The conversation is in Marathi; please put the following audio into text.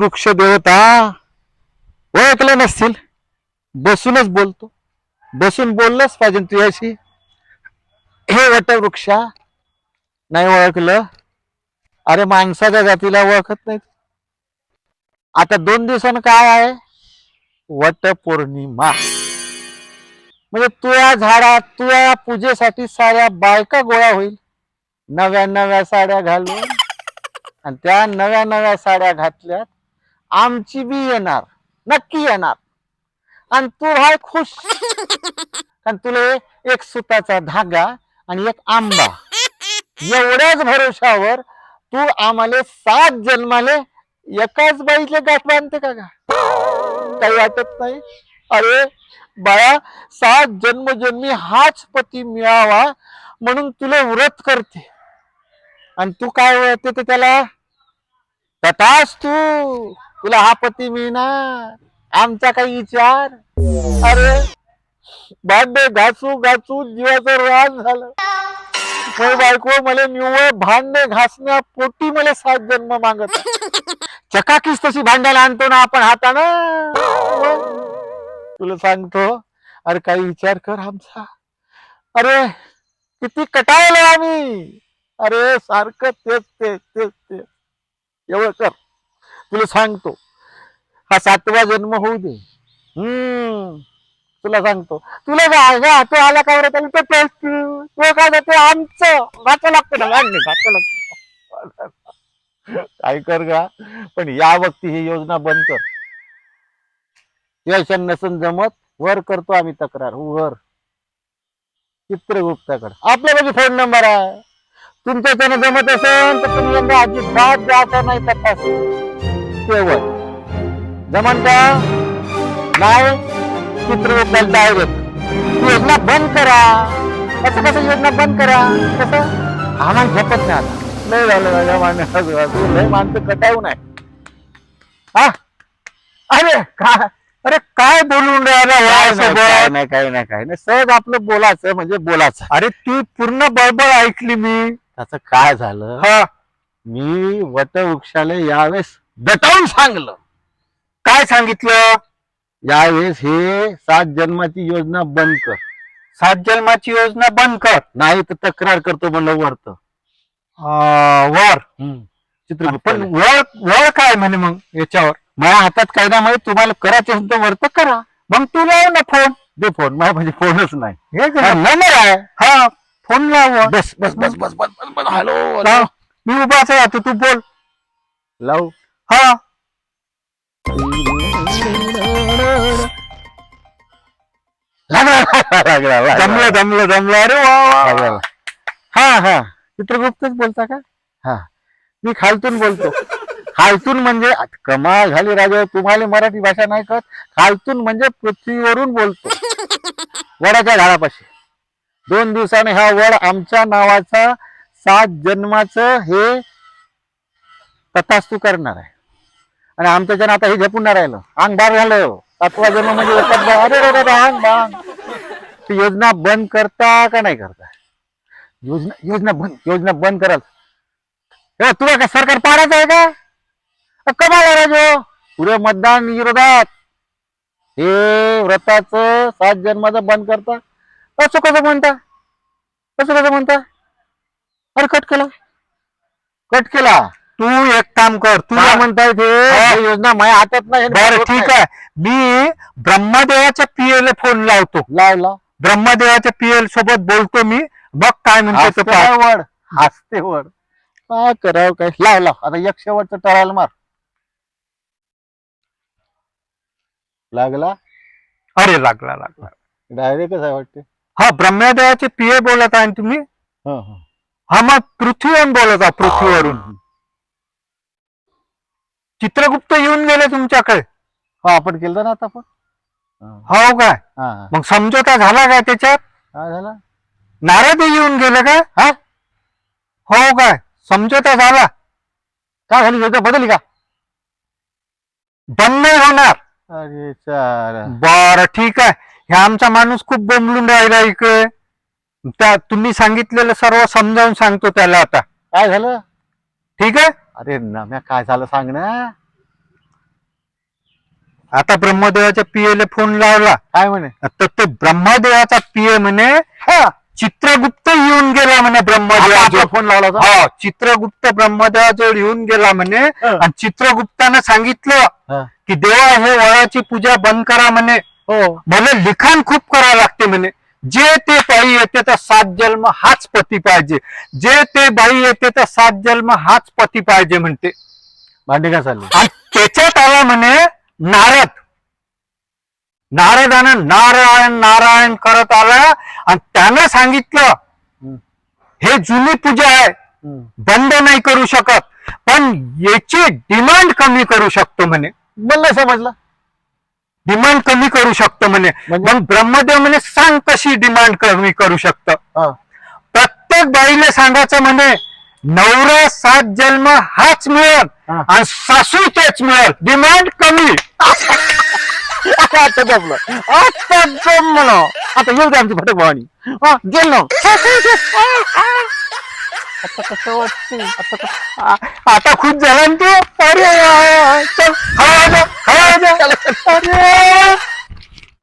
वृक्ष देवता. ओळखलं नसतील बसूनच बोलतो. बसून बोललंच पाहिजे तुझ्याशी. हे वटवृक्षा नाही ओळखलं. अरे माणसाच्या जातीला ओळखत नाहीत. आता दोन दिवसानं काय आहे? वट पौर्णिमा. म्हणजे तुळ्या झाडात तुळ्या पूजेसाठी साऱ्या बायका गोळा होईल. नव्या नव्या साड्या घालून. आणि त्या नव्या नव्या साड्या घातल्यात. आमची बी येणार. नक्की येणार. आणि तू हाय खुश. कारण तुला एक सुताचा धागा आणि एक आंबा. एवढ्याच भरोशावर तू आम्हाला सात जन्माले एकाच बाईचे गाठ बांधते का गा? काही वाटत नाही? अरे बाळा सात जन्मजन्मी हाच पती मिळावा म्हणून तुला व्रत करते. आणि तू काय वळते ते त्याला? तथाच तू तुला हा पती मिळणार. आमचा काही विचार. अरे भांडे घासू घासू जीवाचं राज झालं. होय बायको मला निव्वळ भांडे घासण्या पोटी मला सात जन्म मागत चकाकीच तशी भांड्याला आणतो ना आपण हातानं. तुला सांगतो अरे काही विचार कर आमचा. अरे किती कटाळलो आम्ही. अरे सारखं तेच तेच तेच तेच. एवढं कर. तुला सांगतो. हा सातवा जन्म होऊ दे. हम्म. तुला सांगतो. तुला काय तू आला का बरं त्याला तू तो काय जातो आमचं. वाचा लागतं ना भांडणे वाचा लागतं. काय कर गा? पण या वक्ती ही योजना बंद कर. यशन नसन जमत वर करतो आम्ही तक्रार. हो, वर. चित्रगुप्ताकडे आपल्याकडे फोन नंबर आहे. तुमच्या त्यानं जमत असेल तर तुम्ही अजिबात द्यायचा नाही तपासून केवळ जमन का नाही चित्रगुप्ताला डायरेक्ट योजना बंद करा. कसं कसं योजना बंद करा? कसं? आम्हाला झपत नाही आता. लय झालं माझ्या माणसं लय माणसं कटावून आहे हा? अरे काय अरे काय बोलून राहिला नाही? काय नाही काय नाही नाही. सहज आपलं बोलायचं म्हणजे बोलायचं. अरे तू पूर्ण बळबळ ऐकली मी. त्याचं काय झालं? मी वटवृक्षाला यावेळेस दटावून सांगलं. काय सांगितलं? यावेळेस हे सात जन्माची योजना बंद कर. सात जन्माची योजना बंद कर. नाही तर तक्रार करतो म्हणलं वरत. वर. चित्रगुप्त पण वळ वळ काय म्हणे मग याच्यावर? माझ्या हातात काय ना माहिती तुम्हाला करायचं असेल तर वर्त करा. मग तू लाव ना फोन. दे फोन माझ्या म्हणजे फोनच नाही. हे घे. नंबर आहे. हा फोन लाव बस बस बस बस बस बस बस हॅलो लाव. मी उभाच आहे आता तू बोल. लाव. हा. जमलं जमलं जमलं. अरे वा वा, वा. लागला. हा हा. चित्रगुप्तच बोलता का? हा. मी खालतून बोलतो. खालतून म्हणजे कमाल झाली राजा. तुम्हाला मराठी भाषा नाही कळत. खालतून म्हणजे पृथ्वीवरून बोलतो. वडाच्या झाडापाशी. दोन दिवसाने हा वड आमच्या नावाचा सात जन्माचं हे तथास्तू करणार आहे. आणि आमच्या जण आता हे झेपून नाही राहिलं. अंग बार झालं सातवा हो. जन्म म्हणजे बार. अरे रे रे अंग बांग ती योजना बंद करता का नाही करता? योजना योजना बंद योजना बंद कराल. हे तुला का सरकार पाडायचं आहे का? कमाल राजो. पुढे मतदान विरोधात. हे व्रताचं सात जन्माचं बंद करता. असं कसं म्हणता? कसं कसं म्हणता? अरे कट केला. कट केला. तू एक काम कर तू तुला म्हणताय ते हा. हे योजना माझ्या हातात नाही. बरं ठीक आहे. मी ब्रह्मदेवाच्या पीएल फोन लावतो. लावला. ब्रह्मदेवाच्या पीएल सोबत बोलतो मी. बघ काय म्हणते हसते तो पाह. वड हसते वड. काय करावं काय? लाव लाव. आता एक शेवटचं टरायला मार. लागला? अरे लागला लागला. डायरेक्टच आहे वाटते. हा ब्रह्मदेवाचे पीए बोलत आहे ना तुम्ही? हं, हं. मग पृथ्वीवरून बोलत आहे पृथ्वीवरून. चित्रगुप्त येऊन गेले तुमच्याकडे. हो आपण केलं ना आता आपण हं. हो काय? हा हा. मग समझोता झाला काय त्याच्यात? काय झालं. नारद येऊन गेले का? हा? हो काय? समझोता झाला. काय झाली? योजना बदलली का? बंद नाही होणार. अरे चार. बर ठीक आहे. हे आमचा माणूस खूप बोंबलून राहिला इकडे. त्या तुम्ही सांगितलेलं सर्व समजावून सांगतो त्याला आता. काय झालं? ठीक आहे? अरे नम्या काय झालं सांग ना. आता ब्रह्मदेवाच्या पियेला फोन लावला. काय म्हणे? तर तो ब्रह्मदेवाचा पिये म्हणे हा. चित्रगुप्त येऊन गेला म्हणे ब्रह्मदेवाजवळ. फोन लावला होता? हो चित्रगुप्त ब्रह्मदेवाजवळ येऊन गेला म्हणे. हा. आणि चित्रगुप्तानं सांगितलं हा. की देवा हे वळाची पूजा बंद करा म्हणे. हो. मला लिखाण खूप करावं लागते म्हणे. जे ते बाई येते तर सात जन्म हाच पती पाहिजे. जे ते बाई येते तर सात जन्म हाच पती पाहिजे म्हणते. भांडी का चालली? आणि त्याच्यात आला म्हणे नारद. नारदानं नारायण नारायण करत आला आणि त्यानं सांगितलं. हे जुनी पूजा आहे. बंद नाही करू शकत. पण याची डिमांड कमी करू शकतो म्हणे. मला समजलं. डिमांड कमी करू शकतो म्हणे. म्हणजे? मग ब्रह्मदेव म्हणे सांग कशी डिमांड कमी करू शकतं? हा. प्रत्येक बाईला सांगायचं म्हणे नवरा सात जन्म हाच मिळेल हा. आणि सासू तेच मिळेल. डिमांड कमी. आता जमलं. आता जमलं. आता येऊ दे आमची फटक भवानी. हा गेलो आता कसं वाटते आता कसं- आ- आता खुश झाला ना तू अरे चल. हवा द्या, हवा द्या. अरे